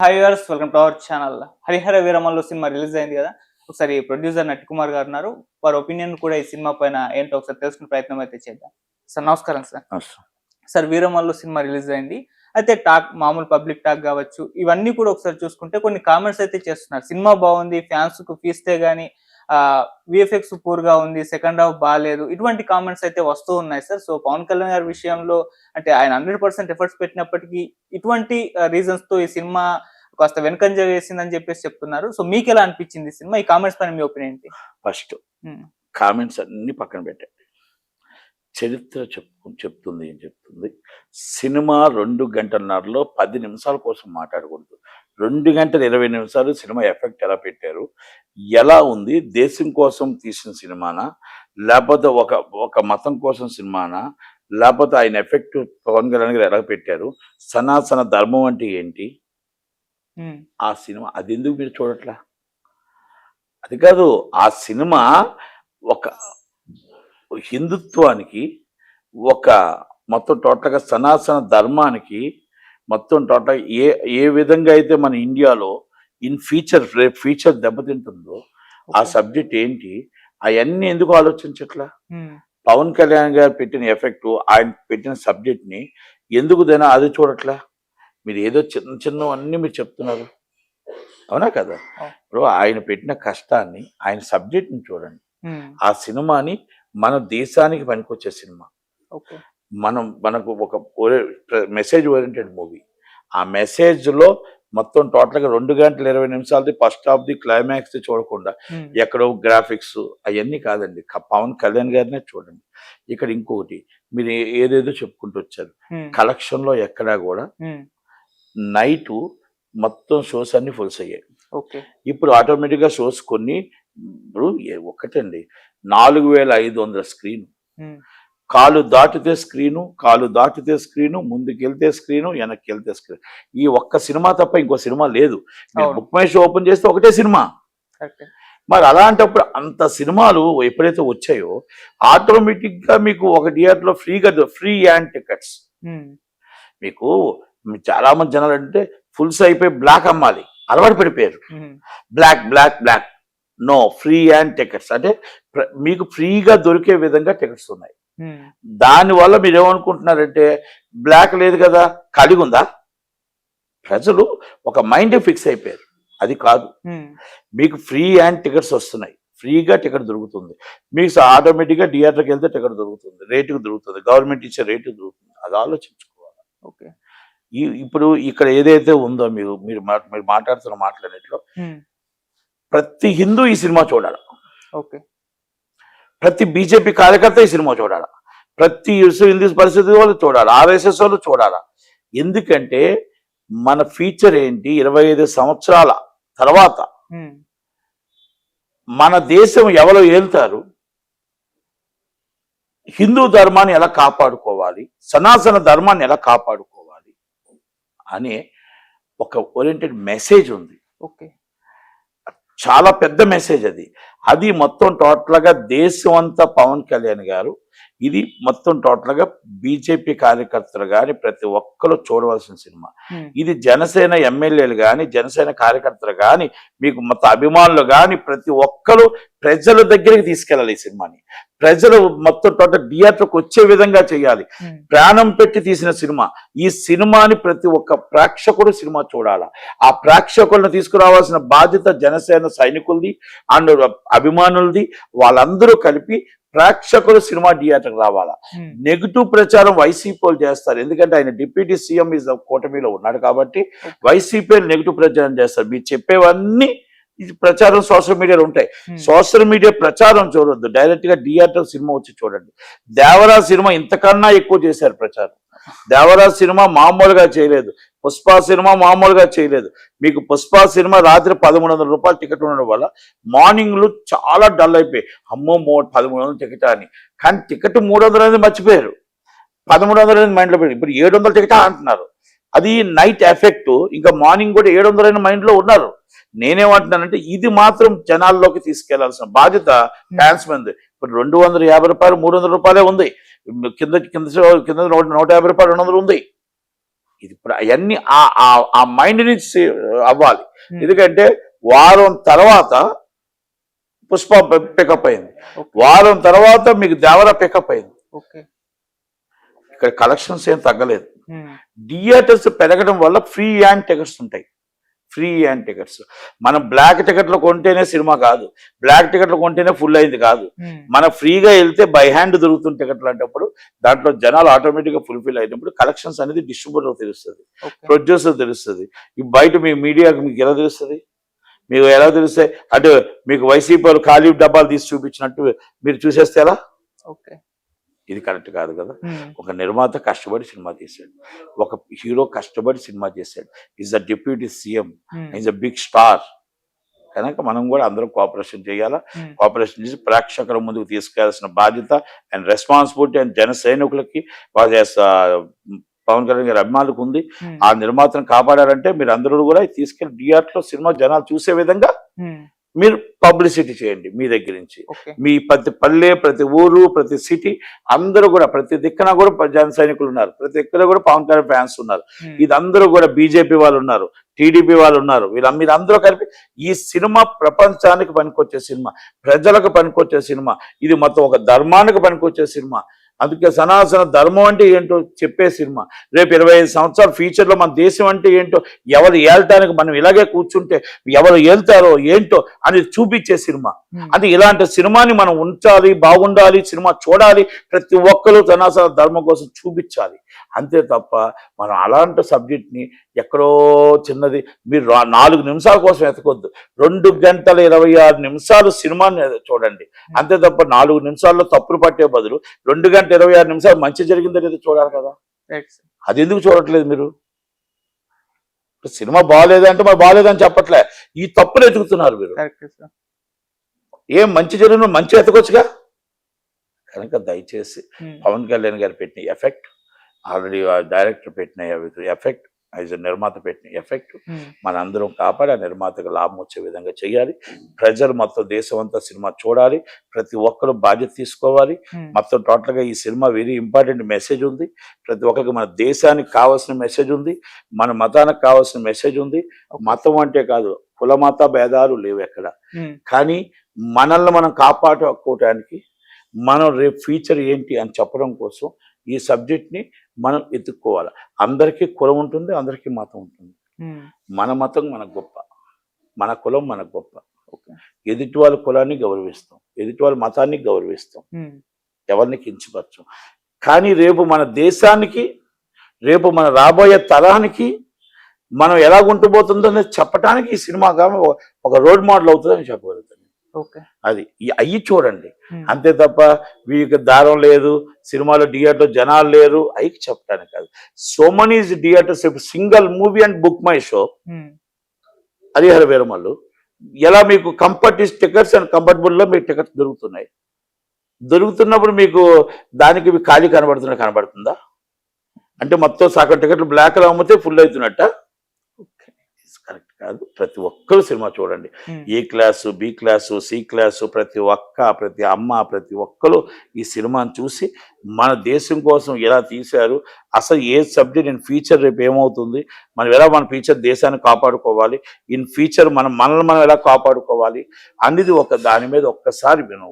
Hi viewers welcome to our channel Harihara Veeramallu cinema release అయింది కదా? ఒకసారి producer నటి కుమార్ గారు ఉన్నారు. వారి ఒపీనియన్ కూడా ఈ సినిమా పైన ఏంటో ఒకసారి తెలుసుకునే ప్రయత్నం అయితే చేద్దాం. సార్ నమస్కారం sir. Sir Veeramallu cinema release అయింది. అయితే టాక్ మామూలు పబ్లిక్ టాక్ కావచ్చు ఇవన్నీ కూడా ఒకసారి చూసుకుంటే కొన్ని కామెంట్స్ అయితే చేస్తున్నారు. సినిమా బాగుంది ఫ్యాన్స్కు ఫీస్తే గానీ విఎఫ్ఎక్స్ పూర్గా ఉంది సెకండ్ హాఫ్ బాగాలేదు ఇటువంటి కామెంట్స్ అయితే వస్తూ ఉన్నాయి సార్ సో పవన్ కళ్యాణ్ గారి విషయంలో అంటే ఆయన హండ్రెడ్ పర్సెంట్ ఎఫర్ట్స్ పెట్టినప్పటికీ ఇటువంటి రీజన్స్తో ఈ సినిమా కాస్త వెనకంజ వేసిందని చెప్పేసి చెప్తున్నారు. సో మీకు ఎలా అనిపించింది ఈ సినిమా? ఈ కామెంట్స్ పైన మీ ఒపీనియన్ ఏంటి? First Hmm. కామెంట్స్ అన్ని పక్కన పెట్టండి చరిత్ర చెప్పు చెప్తుంది ఏం చెప్తుంది? సినిమా రెండు గంటన్నరలో పది నిమిషాల కోసం మాట్లాడకూడదు. రెండు గంటల ఇరవై నిమిషాలు సినిమా ఎఫెక్ట్ ఎలా పెట్టారు? ఎలా ఉంది? దేశం కోసం తీసిన సినిమానా? లేకపోతే ఒక ఒక మతం కోసం సినిమానా? లేకపోతే ఆయన ఎఫెక్ట్ పవన్ కళ్యాణ్ గారు ఎలా పెట్టారు? సనాతన ధర్మం అంటే ఏంటి? ఆ సినిమా అది ఎందుకు మీరు చూడట్లా? అది కాదు ఆ సినిమా ఒక హిందుత్వానికి ఒక మొత్తం టోటల్గా సనాతన ధర్మానికి మొత్తం టోటల్ ఏ ఏ విధంగా అయితే మన ఇండియాలో ఇన్ ఫ్యూచర్ రేపు ఫ్యూచర్ దెబ్బతింటుందో ఆ. సబ్జెక్ట్ ఏంటి? అవన్నీ ఎందుకు ఆలోచించట్లా? పవన్ కళ్యాణ్ గారు పెట్టిన ఎఫెక్ట్ ఆయన పెట్టిన సబ్జెక్ట్ని ఎందుకు దాని అది చూడట్లా? మీరు ఏదో చిన్న చిన్న అన్ని మీరు చెప్తున్నారు. అవునా కదా. ఇప్పుడు ఆయన పెట్టిన కష్టాన్ని ఆయన సబ్జెక్ట్ని చూడండి ఆ సినిమాని మన దేశానికి పనికొచ్చే సినిమా. ఓకే. మనం మనకు ఒక మెసేజ్ ఓరియంటెడ్ మూవీ ఆ మెసేజ్లో మొత్తం టోటల్గా రెండు గంటల ఇరవై నిమిషాలది ఫస్ట్ హాఫ్ ది క్లైమాక్స్ చూడకుండా ఎక్కడో గ్రాఫిక్స్ అవన్నీ కాదండి. పవన్ కళ్యాణ్ గారినే చూడండి. ఇక్కడ ఇంకొకటి మీరు ఏదేదో చెప్పుకుంటూ వచ్చారు. ఉమ్, కలెక్షన్లో ఎక్కడా కూడా నైట్ మొత్తం షోస్ అన్ని ఫుల్స్ అయ్యాయి ఓకే. ఇప్పుడు ఆటోమేటిక్గా షోస్ కొన్ని ఇప్పుడు ఒకటండి. నాలుగు వేల ఐదు వందల స్క్రీన్ కాలు దాటితే స్క్రీను కాలు దాటితే స్క్రీను ముందుకు వెళ్తే స్క్రీను వెనక్కి వెళ్తే స్క్రీన్. ఈ ఒక్క సినిమా తప్ప ఇంకో సినిమా లేదు. బుక్ మై షో ఓపెన్ చేస్తే ఒకటే సినిమా. మరి అలాంటప్పుడు అంత సినిమాలు ఎప్పుడైతే వచ్చాయో ఆటోమేటిక్గా మీకు ఒక థియేటర్లో ఫ్రీగా ఫ్రీ యాండ్ టికెట్స్. మీకు చాలా మంది జనాలు అంటే ఫుల్స్ అయిపోయి బ్లాక్ అమ్మాలి. అలవాటు పడిపోయారు. Black black black. No free and tickets. అంటే మీకు ఫ్రీగా దొరికే విధంగా టికెట్స్ ఉన్నాయి. దానివల్ల మీరు ఏమనుకుంటున్నారంటే బ్లాక్ లేదు కదా కలిగి ఉందా? ప్రజలు ఒక మైండ్ ఫిక్స్ అయిపోయారు. అది కాదు. మీకు ఫ్రీ అండ్ టికెట్స్ వస్తున్నాయి. ఫ్రీగా టికెట్ దొరుకుతుంది. మీకు ఆటోమేటిక్గా థియేటర్కి వెళ్తే టికెట్ దొరుకుతుంది. రేటుకు దొరుకుతుంది. గవర్నమెంట్ ఇచ్చే రేటు దొరుకుతుంది. అది ఆలోచించుకోవాలి. ఓకే. ఈ ఇప్పుడు ఇక్కడ ఏదైతే ఉందో మీరు మీరు మీరు మాట్లాడుతున్న మాట్లాడేట్లో ప్రతి హిందూ ఈ సినిమా చూడాలి. ఓకే. ప్రతి బీజేపీ కార్యకర్త ఈ సినిమా చూడాలి? ప్రతి హిందూ పరిస్థితి వాళ్ళు చూడాలి? ఆర్ఎస్ఎస్ వాళ్ళు చూడాలి? ఎందుకంటే మన ఫ్యూచర్ ఏంటి? ఇరవై ఐదు సంవత్సరాల తర్వాత మన దేశం ఎవరు ఏళ్తారు హిందూ ధర్మాన్ని ఎలా కాపాడుకోవాలి? సనాతన ధర్మాన్ని ఎలా కాపాడుకోవాలి? అనే ఒక ఓరియంటెడ్ మెసేజ్ ఉంది. ఓకే. చాలా పెద్ద మెసేజ్ అది. అది మొత్తం టోటల్గా దేశం అంతా పవన్ కళ్యాణ్ గారు ఇది మొత్తం టోటల్గా బీజేపీ కార్యకర్తలు కానీ ప్రతి ఒక్కరు చూడవలసిన సినిమా. ఇది జనసేన ఎమ్మెల్యేలు కానీ జనసేన కార్యకర్తలు కానీ మీకు మొత్తం అభిమానులు కానీ ప్రతి ఒక్కరు ప్రజల దగ్గరికి తీసుకెళ్ళాలి ఈ సినిమాని. ప్రజలు మొత్తం టోటల్ థియేటర్కి వచ్చే విధంగా చేయాలి. ప్రాణం పెట్టి తీసిన సినిమా. ఈ సినిమాని ప్రతి ఒక్క ప్రేక్షకుడు సినిమా చూడాల. ఆ ప్రేక్షకులను తీసుకురావాల్సిన బాధ్యత జనసేన సైనికులది అండ్ అభిమానులది వాళ్ళందరూ కలిపి ప్రేక్షకులు సినిమా థియేటర్కి రావాలా? ఉమ్, నెగిటివ్ ప్రచారం వైసీపీ వాళ్ళు చేస్తారు. ఎందుకంటే ఆయన డిప్యూటీ సీఎం ఇస్ కూటమిలో ఉన్నాడు కాబట్టి వైసీపీ నెగిటివ్ ప్రచారం చేస్తారు. మీరు చెప్పేవన్నీ ప్రచారం సోషల్ మీడియాలో ఉంటాయి. ఉమ్, సోషల్ మీడియా ప్రచారం చూడొద్దు. డైరెక్ట్గా థియేటర్ సినిమా వచ్చి చూడండి. దేవరా సినిమా ఇంతకన్నా ఎక్కువ చేశారు ప్రచారం. దేవరా సినిమా మామూలుగా చేయలేదు. పుష్ప సినిమా మామూలుగా చేయలేదు. మీకు పుష్ప సినిమా రాత్రి పదమూడు వందల రూపాయలు టికెట్ ఉండడం వల్ల మార్నింగ్లు చాలా డల్ అయిపోయి అమ్మో మో పదమూడు వందల టికెట్ అని. కానీ టికెట్ మూడు వందలు అనేది మర్చిపోయారు. పదమూడు వందలు అనేది మైండ్లో పెట్టి ఇప్పుడు ఏడు వందల టికెట్ అంటున్నారు. అది నైట్ ఎఫెక్ట్. ఇంకా మార్నింగ్ కూడా ఏడు వందలైన మైండ్లో ఉన్నారు. నేనేమంటున్నానంటే ఇది మాత్రం జనాల్లోకి తీసుకెళ్ళాల్సిన బాధ్యత ఫ్యాన్స్ మంది. ఇప్పుడు రెండు వందల యాభై రూపాయలు మూడు వందల రూపాయలే ఉంది. కింద కింద కింద నూట నూట యాభై రూపాయలు రెండు వందలు ఉంది. ఇది ఇప్పుడు అవన్నీ ఆ- ఆ- మైండ్ నుంచి అవ్వాలి. Hmm. ఎందుకంటే వారం తర్వాత పుష్ప పికప్ అయింది. వారం తర్వాత మీకు దేవర పికప్ అయింది. ఇక్కడ కలెక్షన్స్ ఏం తగ్గలేదు. థియేటర్స్ పెరగడం వల్ల ఫ్రీ యాండ్ టికెట్స్ ఉంటాయి. Free and tickets. మనం బ్లాక్ టికెట్లు కొంటేనే సినిమా కాదు. బ్లాక్ టికెట్లు కొంటేనే ఫుల్ అయింది కాదు. ఉమ్, మన ఫ్రీగా వెళ్తే బై హ్యాండ్ దొరుకుతున్న టికెట్లు అంటప్పుడు దాంట్లో జనాలు ఆటోమేటిక్గా ఫుల్ఫిల్ అయినప్పుడు కలెక్షన్స్ అనేది డిస్ట్రిబ్యూటర్ తెలుస్తుంది. ప్రొడ్యూసర్ తెలుస్తుంది. ఈ బయట మీ మీడియాకి మీకు ఎలా తెలుస్తుంది? మీకు ఎలా తెలుస్తాయి? అంటే మీకు వైసీపీ వాళ్ళు ఖాళీ డబ్బాలు తీసి చూపించినట్టు మీరు చూసేస్తే ఎలా? ఓకే. ఇది కరెక్ట్ కాదు కదా. ఒక నిర్మాత కష్టపడి సినిమా తీశాడు. ఒక హీరో కష్టపడి సినిమా చేశాడు. Is the deputy CM is a big star కనుక మనం కూడా అందరం కోఆపరేషన్ చేయాలా? కోఆపరేషన్ చేసి ప్రేక్షకుల ముందుకు తీసుకెళ్ళాల్సిన బాధ్యత అండ్ రెస్పాన్సిబిలిటీ అండ్ జన సైనికులకి వాళ్ళ పవన్ కళ్యాణ్ గారి అభిమానులకు ఉంది. ఆ నిర్మాతను కాపాడారంటే మీరు అందరూ కూడా తీసుకెళ్ళి థియేటర్లో సినిమా జనాలు చూసే విధంగా మీరు పబ్లిసిటీ చేయండి మీ దగ్గర నుంచి. మీ ప్రతి పల్లె ప్రతి ఊరు ప్రతి సిటీ అందరూ కూడా ప్రతి దిక్కున కూడా జన సైనికులు ఉన్నారు. ప్రతి దిక్కున కూడా పవన్ కళ్యాణ్ ఫ్యాన్స్ ఉన్నారు. ఉమ్, ఇది అందరూ కూడా బీజేపీ వాళ్ళు ఉన్నారు టీడీపీ వాళ్ళు ఉన్నారు. వీళ్ళ మీరు అందరూ కలిపి ఈ సినిమా ప్రపంచానికి పనికొచ్చే సినిమా ప్రజలకు పనికొచ్చే సినిమా. ఇది మొత్తం ఒక ధర్మానికి పనికొచ్చే సినిమా. అందుకే సనాతన ధర్మం అంటే ఏంటో చెప్పే సినిమా. రేపు ఇరవై ఐదు సంవత్సరాల ఫ్యూచర్లో మన దేశం అంటే ఏంటో ఎవరు ఏల్టానికి మనం ఇలాగే కూర్చుంటే ఎవరు ఏళ్తారో ఏంటో అనేది చూపించే సినిమా. అది ఇలాంటి సినిమాని మనం ఉంచాలి బాగుండాలి సినిమా చూడాలి ప్రతి ఒక్కరూ సనాతన ధర్మం కోసం చూపించాలి. అంతే తప్ప మనం అలాంటి సబ్జెక్ట్ని ఎక్కడో చిన్నది మీరు నాలుగు నిమిషాల కోసం ఎతకొద్దు. రెండు గంటల ఇరవై ఆరు నిమిషాలు సినిమాని చూడండి. అంతే తప్ప నాలుగు నిమిషాల్లో తప్పులు పట్టే బదులు రెండు గంటల ఇరవై ఆరు నిమిషాలు మంచి జరిగిందో లేదో చూడాలి కదా. అది ఎందుకు చూడట్లేదు మీరు? సినిమా బాగాలేదంటే మరి బాగాలేదని చెప్పట్లే. ఈ తప్పులు ఎతుకుతున్నారు మీరు. ఏం మంచి జరిగిన మంచి ఎతకొచ్చుగా? కనుక దయచేసి ఉమ్, పవన్ కళ్యాణ్ గారు పెట్టిన ఎఫెక్ట్ ఆల్రెడీ డైరెక్టర్ పెట్టిన ఎఫెక్ట్ యాజ్ నిర్మాత పెట్టిన ఎఫెక్ట్ ఉమ్, మనందరం కాపాడి ఆ నిర్మాతకు లాభం వచ్చే విధంగా చేయాలి. ప్రజలు మొత్తం దేశం అంతా సినిమా చూడాలి. ప్రతి ఒక్కరు బాధ్యత తీసుకోవాలి. ఉమ్, మొత్తం టోటల్గా ఈ సినిమా వెరీ ఇంపార్టెంట్ మెసేజ్ ఉంది. ప్రతి ఒక్కరికి మన దేశానికి కావాల్సిన మెసేజ్ ఉంది. మన మతానికి కావాల్సిన మెసేజ్ ఉంది. మతం అంటే కాదు కుల మత భేదాలు లేవు ఎక్కడ. ఉమ్, కానీ మనల్ని మనం కాపాడుకోవటానికి మనం రేపు ఫ్యూచర్ ఏంటి అని చెప్పడం కోసం ఈ సబ్జెక్ట్ని మనం ఎత్తుక్కోవాలి. అందరికీ కులం ఉంటుంది అందరికీ మతం ఉంటుంది. మన మతం మనకు గొప్ప. మన కులం మనకు గొప్ప. ఓకే. ఎదుటి వాళ్ళ కులాన్ని గౌరవిస్తాం. ఎదుటి వాళ్ళ మతాన్ని గౌరవిస్తాం. ఎవరిని కించపరచం. కానీ రేపు మన దేశానికి రేపు మన రాబోయే తరానికి మనం ఎలా ఉంటబోతుందో చెప్పడానికి ఈ సినిమా ఒక రోడ్ మోడల్ అవుతుందని చెప్పగలుగుతాను. అది అయ్యి చూడండి. అంతే తప్ప వీరికి దారం లేదు సినిమాలో థియేటర్ జనాలు లేరు అవి చెప్పడానికి కాదు. So money theatres single movie and book my show. Harihara Veeramallu. ఎలా మీకు కంఫర్ట్ టికెట్స్ అండ్ కంఫర్టబుల్లో మీకు టికెట్స్ దొరుకుతున్నాయి. దొరుకుతున్నప్పుడు మీకు దానికి ఖాళీ కనబడుతున్నా కనబడుతుందా? అంటే మొత్తం సగం టికెట్లు బ్లాక్లో అమ్మితే ఫుల్ అవుతున్నట్ట? కరెక్ట్ కాదు. ప్రతి ఒక్కరు సినిమా చూడండి. A class B class C class ప్రతి ఒక్క ప్రతి అమ్మ ప్రతి ఒక్కరు ఈ సినిమాని చూసి మన దేశం కోసం ఎలా తీశారు అసలు ఏ సబ్జెక్ట్ ఇన్ ఫ్యూచర్ రేపు ఏమవుతుంది మనం ఎలా మన ఫ్యూచర్ దేశాన్ని కాపాడుకోవాలి ఇన్ ఫ్యూచర్ మనం మనల్ని మనం ఎలా కాపాడుకోవాలి అనేది ఒక దాని మీద ఒక్కసారి విను